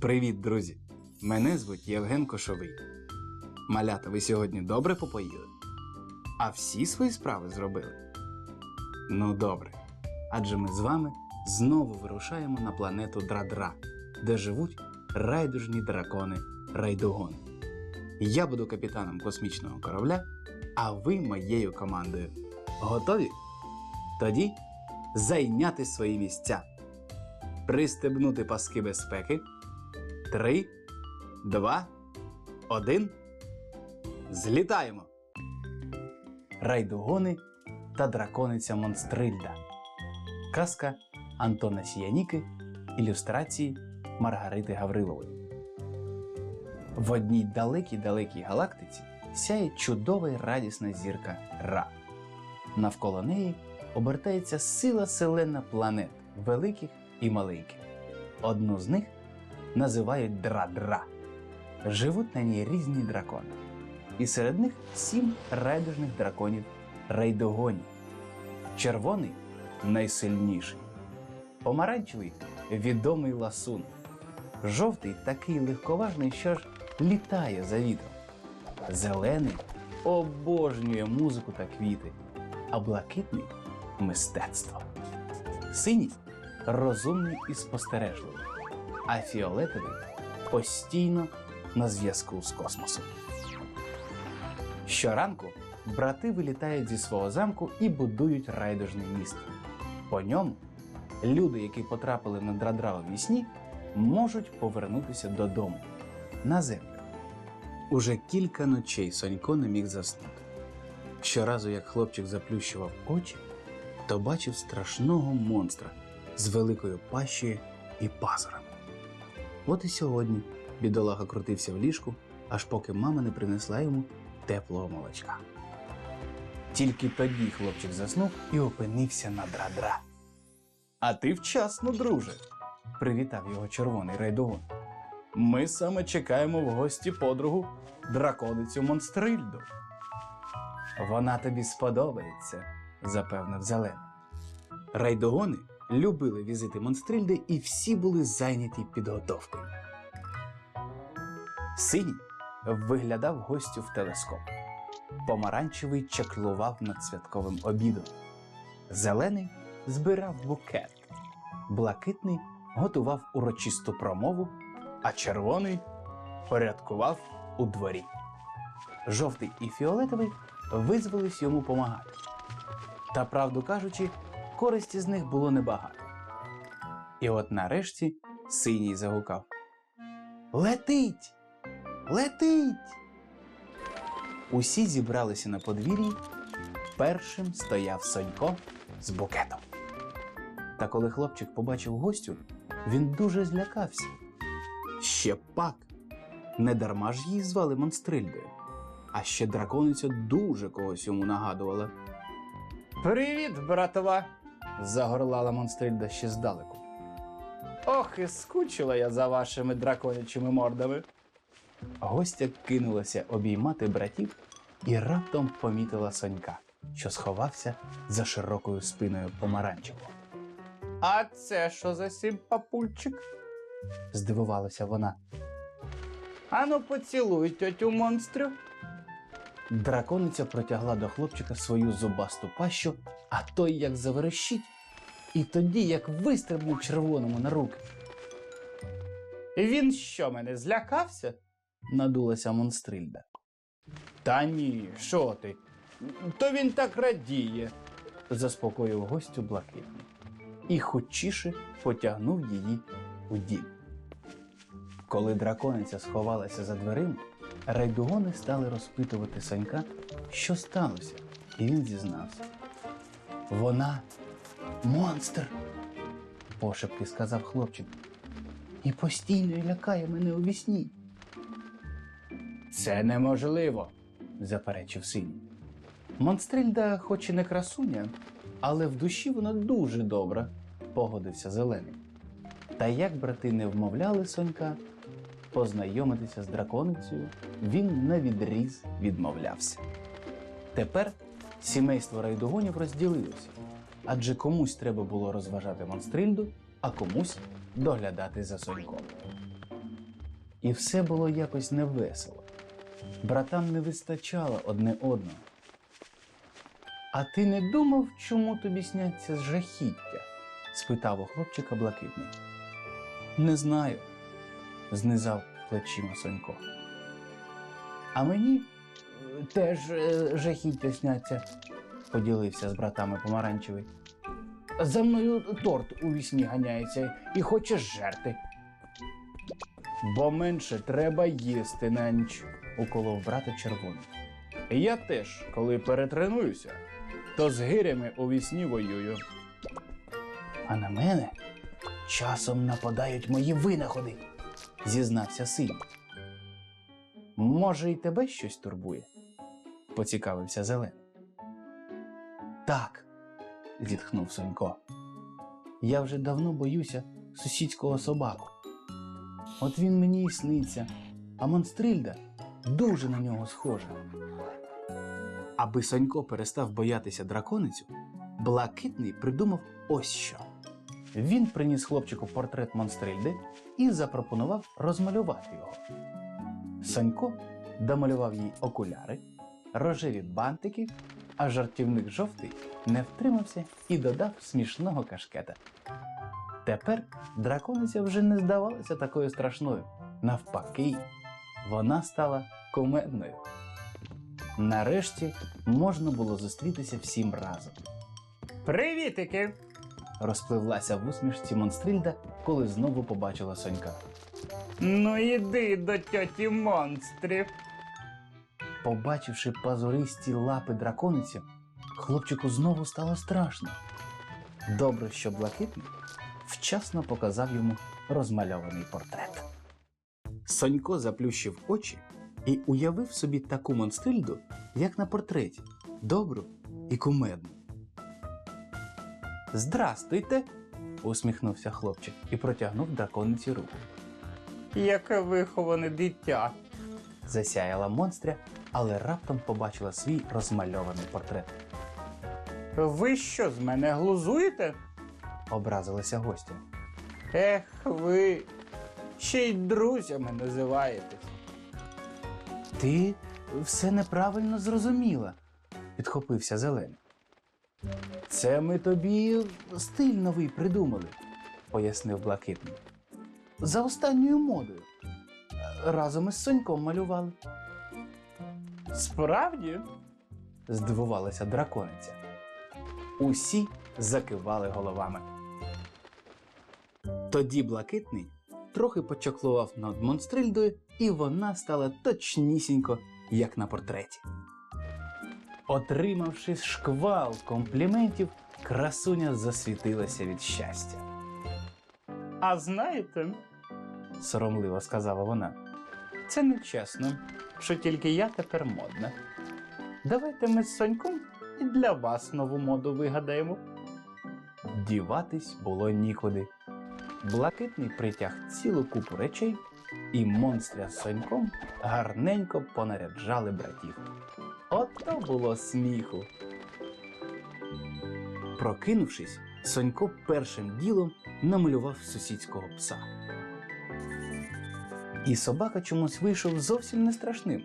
Привіт, друзі! Мене звуть Євген Кошовий. Малята, ви сьогодні добре попоїли? А всі свої справи зробили? Ну добре. Адже ми з вами знову вирушаємо на планету Драдра, де живуть райдужні дракони Райдугон. Я буду капітаном космічного корабля, а ви моєю командою. Готові? Тоді зайняти свої місця, пристебнути паски безпеки. Три, два, один. Злітаємо. Райдугони та дракониця Монстрильда. Казка Антона Сіяніки. Ілюстрації Маргарити Гаврилової. В одній далекій далекій галактиці сяє чудова й радісна зірка Ра. Навколо неї обертається сила селена планет, великих і маленьких. Одну з них називають Дра-Дра. Живуть на ній різні дракони. І серед них сім райдужних драконів райдогонів. Червоний найсильніший. Помаранчевий відомий ласун. Жовтий такий легковажний, що ж літає за вітром. Зелений обожнює музику та квіти, а блакитний мистецтво. Синій розумний і спостережливий, а фіолетовий постійно на зв'язку з космосом. Щоранку брати вилітають зі свого замку і будують райдужний міст. По ньому люди, які потрапили на драдра у вісні, можуть повернутися додому на землю. Уже кілька ночей Сонько не міг заснути. Щоразу, як хлопчик заплющував очі, то бачив страшного монстра з великою пащею і пазурами. От і сьогодні бідолага крутився в ліжку, аж поки мама не принесла йому теплого молочка. Тільки тоді хлопчик заснув і опинився на драдра. А ти вчасно, друже, привітав його червоний райдогон. Ми саме чекаємо в гості подругу драконицю Монстрильду. Вона тобі сподобається, запевнив зелений. Райдогони любили візити Монстрильди і всі були зайняті підготовкою. Синій виглядав гостю в телескоп. Помаранчевий чаклував над святковим обідом. Зелений збирав букет. Блакитний готував урочисту промову, а червоний порядкував у дворі. Жовтий і фіолетовий визвались йому помагати. Та, правду кажучи, користі з них було небагато. І от нарешті синій загукав: Летить! Летить! Усі зібралися на подвір'ї. Першим стояв Сонько з букетом. Та коли хлопчик побачив гостю, він дуже злякався. Ще пак. Недарма ж її звали Монстрильдою. А ще дракониця дуже когось йому нагадувала. Привіт, братова! Загорлала Монстрильда ще здалеку. Ох, і скучила я за вашими драконячими мордами. Гостя кинулася обіймати братів і раптом помітила Сонька, що сховався за широкою спиною помаранчевого. А це що за сім папульчик? здивувалася вона. Ану, поцілуй тьотю монстрю. Дракониця протягла до хлопчика свою зубасту пащу, а той як заверещить, і тоді як вистрибнув червоному на руки. Він що мене злякався? надулася монстрильда. Та ні, що ти? То він так радіє, заспокоїв гостю блакитний і хочіше потягнув її у дім. Коли дракониця сховалася за дверима, райдугони стали розпитувати Санька, що сталося, і він зізнався. Вона монстр, пошепки сказав хлопчик. і постійно лякає мене у вісні. Це неможливо, заперечив синій. Монстрильда, хоч і не красуня, але в душі вона дуже добра, погодився зелений. Та як брати не вмовляли Сонька, познайомитися з драконицею він на відріз відмовлявся. Тепер сімейство райдугонів розділилося, адже комусь треба було розважати монстрильду, а комусь доглядати за Соньком. І все було якось невесело. Братам не вистачало одне одного. А ти не думав, чому тобі сняться жахіття? спитав у хлопчика блакитний. Не знаю, знизав плечима Сонько. А мені е, теж е, жахіття сняться, поділився з братами помаранчевий. За мною торт у вісні ганяється і хоче жерти. Бо менше треба їсти на ніч, уколов брата червоний. Я теж, коли перетренуюся, то з гирями у вісні воюю. А на мене часом нападають мої винаходи, зізнався син. Може, і тебе щось турбує? поцікавився Зелений. Так, зітхнув Сонько. Я вже давно боюся сусідського собаку. От він мені і сниться, а монстрильда дуже на нього схожа. Аби Сонько перестав боятися драконицю, блакитний придумав ось що. Він приніс хлопчику портрет монстрильди і запропонував розмалювати його. Сонько домалював їй окуляри, рожеві бантики, а жартівник жовтий не втримався і додав смішного кашкета. Тепер дракониця вже не здавалася такою страшною. Навпаки, вона стала кумедною. Нарешті можна було зустрітися всім разом. Привітики! Розпливлася в усмішці Монстрильда, коли знову побачила Сонька. Ну іди до тьоті монстрів. Побачивши пазуристі лапи дракониці, хлопчику знову стало страшно. Добре, що блакитний вчасно показав йому розмальований портрет. Сонько заплющив очі і уявив собі таку монстрильду, як на портреті, добру і кумедну. Здрастуйте, усміхнувся хлопчик і протягнув дракониці руку. Яке виховане дитя. засяяла монстря, але раптом побачила свій розмальований портрет. Ви що з мене глузуєте? образилася гостя. Ех ви, ще й друзями називаєтесь. Ти все неправильно зрозуміла, підхопився зелений. Це ми тобі стиль новий придумали, пояснив блакитний. За останньою модою. Разом із Соньком малювали. Справді? здивувалася дракониця. Усі закивали головами. Тоді блакитний трохи почаклував над монстрильдою, і вона стала точнісінько, як на портреті. Отримавши шквал компліментів, красуня засвітилася від щастя. А знаєте, соромливо сказала вона, це нечесно, що тільки я тепер модна. Давайте ми з Соньком і для вас нову моду вигадаємо. Діватись було нікуди. Блакитний притяг цілу купу речей, і монстря з Соньком гарненько понаряджали братів. Ото було сміху. Прокинувшись, Сонько першим ділом намалював сусідського пса. І собака чомусь вийшов зовсім не страшним.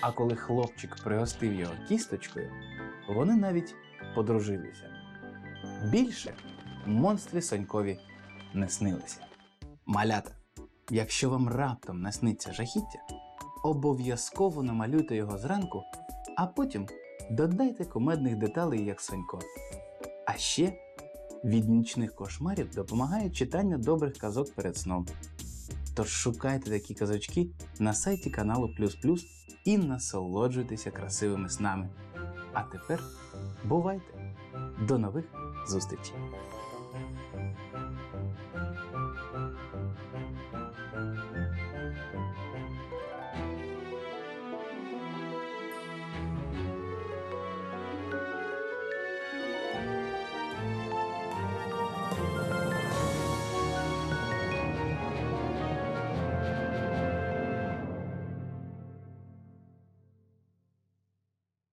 А коли хлопчик пригостив його кісточкою, вони навіть подружилися. Більше монстри Сонькові не снилися. Малята, якщо вам раптом насниться жахіття, обов'язково намалюйте його зранку, а потім додайте кумедних деталей, як Сонько. А ще від нічних кошмарів допомагає читання добрих казок перед сном. Тож шукайте такі казочки на сайті каналу Плюс Плюс і насолоджуйтеся красивими снами. А тепер бувайте! До нових зустрічей!